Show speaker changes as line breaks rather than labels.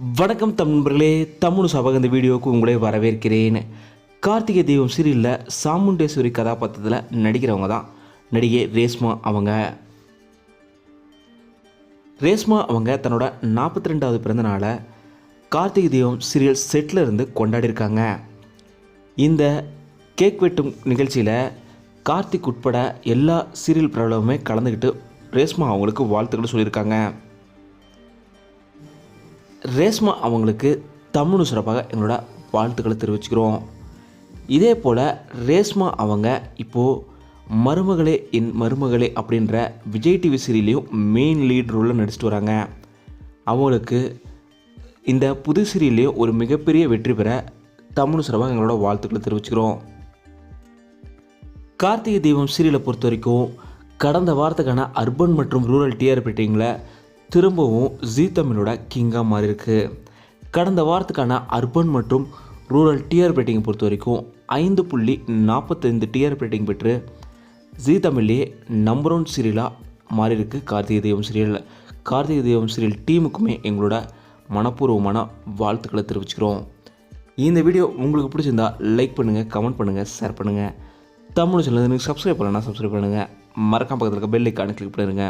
வணக்கம் தமிழ் நண்பர்களே தமிழ் சபக இந்த வீடியோவுக்கு உங்களே வரவேற்கிறேன். கார்த்திகை தெய்வம் சீரியலில் சாமுண்டேஸ்வரி கதாபாத்திரத்தில் நடிக்கிறவங்க தான். நடிகை ரேஷ்மா அவங்க. ரேஷ்மா அவங்க தன்னோட நாற்பத்தி ரெண்டாவது பிறந்த நாளை கார்த்திகை தெய்வம் சீரியல் செட்டில் இருந்து கொண்டாடியிருக்காங்க. இந்த கேக் வெட்டும் நிகழ்ச்சியில் கார்த்திக் உட்பட எல்லா சீரியல் பிரபலமுமே கலந்துக்கிட்டு ரேஷ்மா அவங்களுக்கு வாழ்த்துக்கள் சொல்லியிருக்காங்க. ரேஷ்மா அவங்களுக்கு தமிழ் சிறப்பாக எங்களோட வாழ்த்துக்களை தெரிவிச்சுக்கிறோம். இதே போல் ரேஷ்மா அவங்க இப்போது மருமகளே என் மருமகளே அப்படின்ற விஜய் டிவி சீரியலையும் மெயின் லீட் ரோலில் நடிச்சிட்டு வராங்க. அவங்களுக்கு இந்த புது சீரியல்லையும் ஒரு மிகப்பெரிய வெற்றி பெற தமிழ் சிறப்பாக எங்களோட வாழ்த்துக்களை தெரிவிச்சுக்கிறோம். கார்த்திகை தீபம் சீரியலை பொறுத்த வரைக்கும் கடந்த வாரத்துக்கான அர்பன் மற்றும் ரூரல் டிஆர்பி ரேட்டிங்கில் திரும்பவும் ஜீ தமிழோட கிங்காக மாறி இருக்கு கடந்த வாரத்துக்கான அர்பன் மற்றும் ரூரல் டிஆர் ரேட்டிங் பொறுத்த வரைக்கும் ஐந்து புள்ளி நாற்பத்தைந்து டிஆர் ரேட்டிங் பெற்று ஜீ தமிழ்லேயே நம்பர் ஒன் சீரியலாக மாறி இருக்கு கார்த்திகை தெய்வம் சீரியல் கார்த்திகை தெய்வம் சீரியல் டீமுக்குமே எங்களோட மனப்பூர்வமான வாழ்த்துக்களை தெரிவிச்சுக்கிறோம். இந்த வீடியோ உங்களுக்கு பிடிச்சிருந்தா லைக் பண்ணுங்கள் கமெண்ட் பண்ணுங்கள் ஷேர் பண்ணுங்கள் தமிழ் சேனல் சப்ஸ்கிரைப் பண்ணலன்னா சப்ஸ்கிரைப் பண்ணுங்கள் மறக்காம பக்கத்தில் இருக்க பெல் ஐக்கானை கிளிக் பண்ணிடுங்க